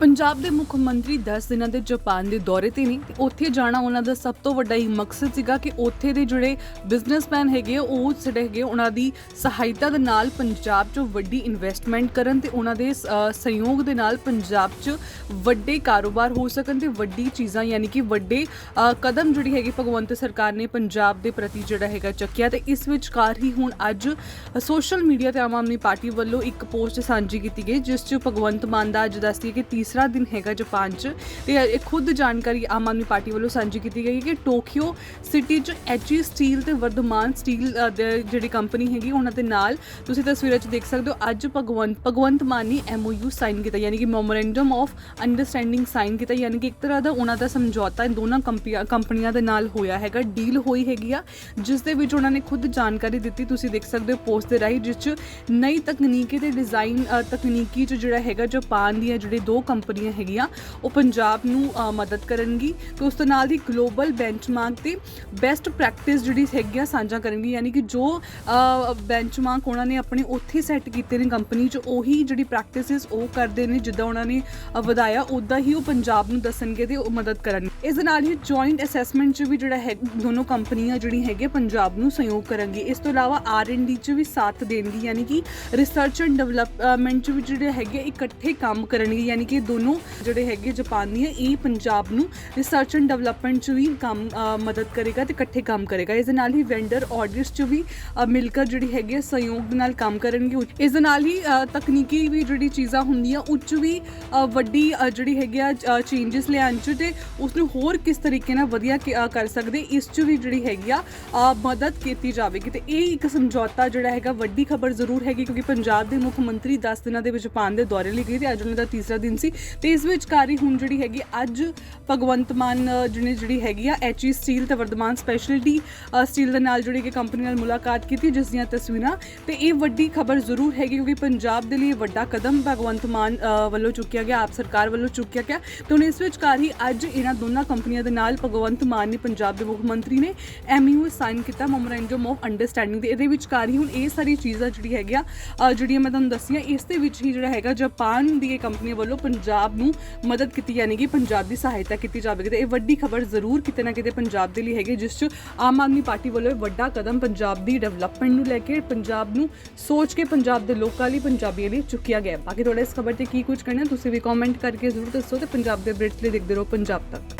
ਪੰਜਾਬ ਦੇ ਮੁੱਖ ਮੰਤਰੀ 10 ਦਿਨਾਂ ਦੇ ਜਾਪਾਨ ਦੇ ਦੌਰੇ ਤੇ ਨੇ ਤੇ ਉੱਥੇ ਜਾਣਾ ਉਹਨਾਂ ਦਾ ਸਭ ਤੋਂ ਵੱਡਾ ਹੀ ਮਕਸਦ ਸੀਗਾ ਕਿ ਉੱਥੇ ਦੇ ਜਿਹੜੇ ਬਿਜ਼ਨਸਮੈਨ ਹੈਗੇ ਉਹ ਜਿਹੜੇ ਹੈਗੇ ਉਹਨਾਂ ਦੀ ਸਹਾਇਤਾ ਦੇ ਨਾਲ ਪੰਜਾਬ 'ਚ ਵੱਡੀ ਇਨਵੈਸਟਮੈਂਟ ਕਰਨ ਤੇ ਉਹਨਾਂ ਦੇ ਸਹਿਯੋਗ ਦੇ ਨਾਲ ਪੰਜਾਬ 'ਚ ਵੱਡੇ ਕਾਰੋਬਾਰ ਹੋ ਸਕਣ ਤੇ ਵੱਡੀ ਚੀਜ਼ਾਂ ਯਾਨੀ ਕਿ ਵੱਡੇ ਕਦਮ ਜਿਹੜੀ ਹੈਗੀ ਭਗਵੰਤ ਸਰਕਾਰ ਨੇ ਪੰਜਾਬ ਦੇ ਪ੍ਰਤੀ ਜਿਹੜਾ ਹੈਗਾ ਚੱਕਿਆ ਤੇ ਇਸ ਵਿਚਕਾਰ ਹੀ ਹੁਣ ਅੱਜ ਸੋਸ਼ਲ ਮੀਡੀਆ ਤੇ ਆਮ ਆਦਮੀ ਪਾਰਟੀ ਵੱਲੋਂ ਇੱਕ ਪੋਸਟ ਸਾਂਝੀ ਕੀਤੀ ਗਈ, ਜਿਸ 'ਚ ਭਗਵੰਤ ਮਾਨ ਦਾ ਅੱਜ ਦੱਸਦੀ ਹੈ ਕਿ ਤੀਸਰਾ ਦਿਨ ਹੈਗਾ ਜਾਪਾਨ 'ਚ। ਤੇ ਇਹ ਖੁਦ ਜਾਣਕਾਰੀ ਆਮ ਆਦਮੀ ਪਾਰਟੀ ਵੱਲੋਂ ਸਾਂਝੀ ਕੀਤੀ ਗਈ ਹੈ ਕਿ ਟੋਕੀਓ ਸਿਟੀ 'ਚ ਐਚਈ ਸਟੀਲ ਤੇ ਵਰਧਮਾਨ ਸਟੀਲ ਜਿਹੜੀ ਕੰਪਨੀ ਹੈਗੀ ਉਹਨਾਂ ਦੇ ਨਾਲ। ਤੁਸੀਂ ਤਸਵੀਰਾਂ 'ਚ ਦੇਖ ਸਕਦੇ ਹੋ, ਅੱਜ ਭਗਵੰਤ ਭਗਵੰਤ ਮਾਨ ਨੇ ਐਮਓਯੂ ਸਾਈਨ ਕੀਤਾ, ਯਾਨੀ ਕਿ ਮੈਮੋਰੈਂਡਮ ਆਫ ਅੰਡਰਸਟੈਂਡਿੰਗ ਸਾਈਨ ਕੀਤਾ, ਯਾਨੀ ਕਿ ਇੱਕ ਤਰ੍ਹਾਂ ਦਾ ਉਹਨਾਂ ਦਾ ਸਮਝੌਤਾ in ਦੋਨਾਂ ਕੰਪਨੀਆਂ ਕੰਪਨੀਆਂ ਦੇ ਨਾਲ ਹੋਇਆ ਹੈਗਾ ਡੀਲ ਹੋਈ ਹੈਗੀ ਆ, ਜਿਸ ਦੇ ਵਿੱਚ ਉਹਨਾਂ ਨੇ ਖੁਦ ਜਾਣਕਾਰੀ ਦਿੱਤੀ। ਤੁਸੀਂ ਦੇਖ ਸਕਦੇ ਹੋ ਪੋਸਟ ਦੇ ਰਾਹੀਂ, ਜਿਸ 'ਚ ਨਈ ਤਕਨੀਕੀ ਤੇ ਡਿਜ਼ਾਈਨ ਤਕਨੀਕੀ 'ਚ ਜਿਹੜਾ ਹੈਗਾ ਜਾਪਾਨ ਦੀਆਂ ਜਿਹੜੇ ਦੋ ਕੰਪਨੀਆਂ ਹੈਗੀਆਂ, ਉਹ ਪੰਜਾਬ ਨੂੰ ਮਦਦ ਕਰਨਗੀ ਤੇ ਉਸ ਤੋਂ ਨਾਲ ਹੀ ਗਲੋਬਲ ਬੈਂਚਮਾਰਕ ਤੇ ਬੈਸਟ ਪ੍ਰੈਕਟਿਸ ਜਿਹੜੀ ਹੈਗੀਆਂ ਸਾਂਝਾ ਕਰਨਗੀ, ਯਾਨੀ ਕਿ ਜੋ ਬੈਂਚਮਾਰਕ ਉਹਨਾਂ ਨੇ ਆਪਣੇ ਉੱਥੇ ਸੈੱਟ ਕੀਤੇ ਨੇ ਕੰਪਨੀ 'ਚ, ਉਹੀ ਜਿਹੜੀ ਪ੍ਰੈਕਟਿਸਿਸ ਉਹ ਕਰਦੇ ਨੇ, ਜਿੱਦਾਂ ਉਹਨਾਂ ਨੇ ਵਧਾਇਆ ਉਦਾਂ ਹੀ ਉਹ ਪੰਜਾਬ ਨੂੰ ਦੱਸਣਗੇ ਤੇ ਉਹ ਮਦਦ ਕਰਨਗੇ। ਇਸ ਦੇ ਨਾਲ ਹੀ ਜੁਆਇੰਟ ਅਸੈਸਮੈਂਟ 'ਚ ਵੀ ਜਿਹੜਾ ਹੈ, ਦੋਨੋਂ ਕੰਪਨੀਆਂ ਜਿਹੜੀ ਹੈਗੇ ਪੰਜਾਬ ਨੂੰ ਸਹਿਯੋਗ ਕਰਨਗੇ। ਇਸ ਤੋਂ ਇਲਾਵਾ ਆਰ&ਡੀ 'ਚ ਵੀ ਸਾਥ ਦੇਣਗੀ, ਯਾਨੀ ਕਿ ਰਿਸਰਚ ਐਂਡ ਡਿਵੈਲਪਮੈਂਟ 'ਚ ਵੀ ਜਿਹੜੇ ਹੈਗੇ ਇਕੱਠੇ ਕੰਮ ਕਰਨਗੇ, ਯਾਨੀ ਕਿ ਦੋਨੋਂ ਜਿਹੜੇ ਹੈਗੇ ਜਾਪਾਨ ਦੀਆਂ ਇਹ ਪੰਜਾਬ ਨੂੰ ਰਿਸਰਚ ਐਂਡ ਡਿਵੈਲਪਮੈਂਟ 'ਚ ਵੀ ਕੰਮ ਮਦਦ ਕਰੇਗਾ ਤੇ ਇਕੱਠੇ ਕੰਮ ਕਰੇਗਾ। ਇਸ ਦੇ ਨਾਲ ਹੀ ਵੈਂਡਰ ਆਡਿਟਸ 'ਚ ਵੀ ਮਿਲ ਕੇ ਜਿਹੜੀ ਹੈਗੀ ਹੈ, ਸਹਿਯੋਗ ਦੇ ਨਾਲ ਕੰਮ ਕਰਨਗੇ। ਇਸ ਦੇ ਨਾਲ ਹੀ ਤਕਨੀਕੀ ਵੀ ਜਿਹੜੀ ਚੀਜ਼ਾਂ ਹੁੰਦੀਆਂ ਉੱਚ ਵੀ ਵੱਡੀ ਜਿਹੜੀ ਹੈਗੀ ਆ ਚੇਂਜਸ ਲਿਆਉਣ 'ਚ ਤੇ ਉਸ ਨੂੰ ਹੋਰ ਕਿਸ ਤਰੀਕੇ ਨਾਲ ਵਧੀਆ ਕੀ- ਕਰ ਸਕਦੇ, ਇਸ 'ਚ ਵੀ ਜਿਹੜੀ ਹੈਗੀ ਆ ਮਦਦ ਕੀਤੀ ਜਾਵੇਗੀ। ਤੇ ਇਹ ਇੱਕ ਸਮਝੌਤਾ ਜਿਹੜਾ ਹੈਗਾ, ਵੱਡੀ ਖਬਰ ਜ਼ਰੂਰ ਹੈਗੀ, ਕਿਉਂਕਿ ਪੰਜਾਬ ਦੇ ਮੁੱਖ ਮੰਤਰੀ 10 ਦਿਨਾਂ ਦੇ ਵਿੱਚ ਜਾਪਾਨ ਦੇ ਦੌਰੇ ਲਈ ਗਏ ਤੇ ਅੱਜ ਉਹਨਾਂ ਦਾ ਤੀਸਰਾ ਦਿਨ ਸੀ। ਤੇ ਇਸ ਵਿਚਕਾਰ ਹੀ ਹੁਣ ਜਿਹੜੀ ਹੈਗੀ ਅੱਜ ਭਗਵੰਤ ਮਾਨ ਅ, ਜਿਹਨੇ ਜਿਹੜੀ ਹੈਗੀ ਆ ਐਚਈ ਸਟੀਲ ਤੇ ਵਰਧਮਾਨ ਸਪੈਸ਼ਲਿਟੀ ਸਟੀਲ ਦੇ ਨਾਲ ਜਿਹੜੀ ਕਿ ਕੰਪਨੀ ਨਾਲ ਮੁਲਾਕਾਤ ਕੀਤੀ ਜਿਸ ਦੀਆਂ ਤਸਵੀਰਾਂ। ਤੇ ਇਹ ਵੱਡੀ ਖਬਰ ਜ਼ਰੂਰ ਹੈਗੀ ਕਿਉਂਕਿ ਪੰਜਾਬ ਦੇ ਲਈ ਵੱਡਾ ਕਦਮ ਭਗਵੰਤ ਮਾਨ ਵੱਲੋਂ ਚੁੱਕਿਆ ਗਿਆ ਆਪ ਸਰਕਾਰ ਵੱਲੋਂ ਚੁੱਕਿਆ ਗਿਆ। ਤੇ ਹੁਣ ਇਸ ਵਿਚਕਾਰ ਹੀ ਅੱਜ ਇਹਨਾਂ ਦੋਨਾਂ ਕੰਪਨੀਆਂ ਦੇ ਨਾਲ ਭਗਵੰਤ ਮਾਨ ਨੇ ਪੰਜਾਬ ਦੇ ਮੁੱਖ ਮੰਤਰੀ ਨੇ ਐਮਯੂ ਸਾਈਨ ਕੀਤਾ ਮੈਮੋਰੈਂਡਮ ਆਫ ਅੰਡਰਸਟੈਂਡਿੰਗ ਦੇ। ਇਹਦੇ ਵਿਚਕਾਰ ਹੀ ਹੁਣ ਇਹ ਸਾਰੀ ਚੀਜ਼ਾਂ ਜਿਹੜੀ ਹੈਗੀਆਂ ਜਿਹੜੀਆਂ ਮੈਂ ਤੁਹਾਨੂੰ ਦੱਸੀਆਂ ਇਸ ਦੇ ਵਿੱਚ ਹੀ ਜਿਹੜਾ ਹੈਗਾ ਜਾਪਾਨ ਦੀ ਇਹ ਕੰਪਨੀ ਵੱਲੋਂ ਪੰਜਾਬ ਪੰਜਾਬ ਨੂੰ ਮਦਦ ਕੀਤੀ, ਯਾਨੀ ਕਿ ਪੰਜਾਬ ਦੀ ਸਹਾਇਤਾ ਕੀਤੀ ਜਾਵੇਗੀ। ਤੇ ਇਹ ਵੱਡੀ ਖਬਰ ਜ਼ਰੂਰ ਕਿਤੇ ਨਾ ਕਿਤੇ ਪੰਜਾਬ ਦੇ ਲਈ ਹੈਗੀ, ਜਿਸ 'ਚ ਆਮ ਆਦਮੀ ਪਾਰਟੀ ਵੱਲੋਂ ਇਹ ਵੱਡਾ ਕਦਮ ਪੰਜਾਬ ਦੀ ਡਿਵੈਲਪਮੈਂਟ ਨੂੰ ਲੈ ਕੇ, ਪੰਜਾਬ ਨੂੰ ਸੋਚ ਕੇ ਪੰਜਾਬ ਦੇ ਲੋਕਾਂ ਲਈ, ਪੰਜਾਬੀਆਂ ਲਈ ਚੁੱਕਿਆ ਗਿਆ। ਬਾਕੀ ਤੁਹਾਡਾ ਇਸ ਖਬਰ ਤੇ ਕੀ ਕੁਝ ਕਹਿਣਾ, ਤੁਸੀਂ ਵੀ ਕਮੈਂਟ ਕਰਕੇ ਜ਼ਰੂਰ ਦੱਸੋ ਤੇ ਪੰਜਾਬ ਦੇ ਅਪਡੇਟਸ ਲਈ ਦੇਖਦੇ ਰਹੋ ਪੰਜਾਬ ਤੱਕ।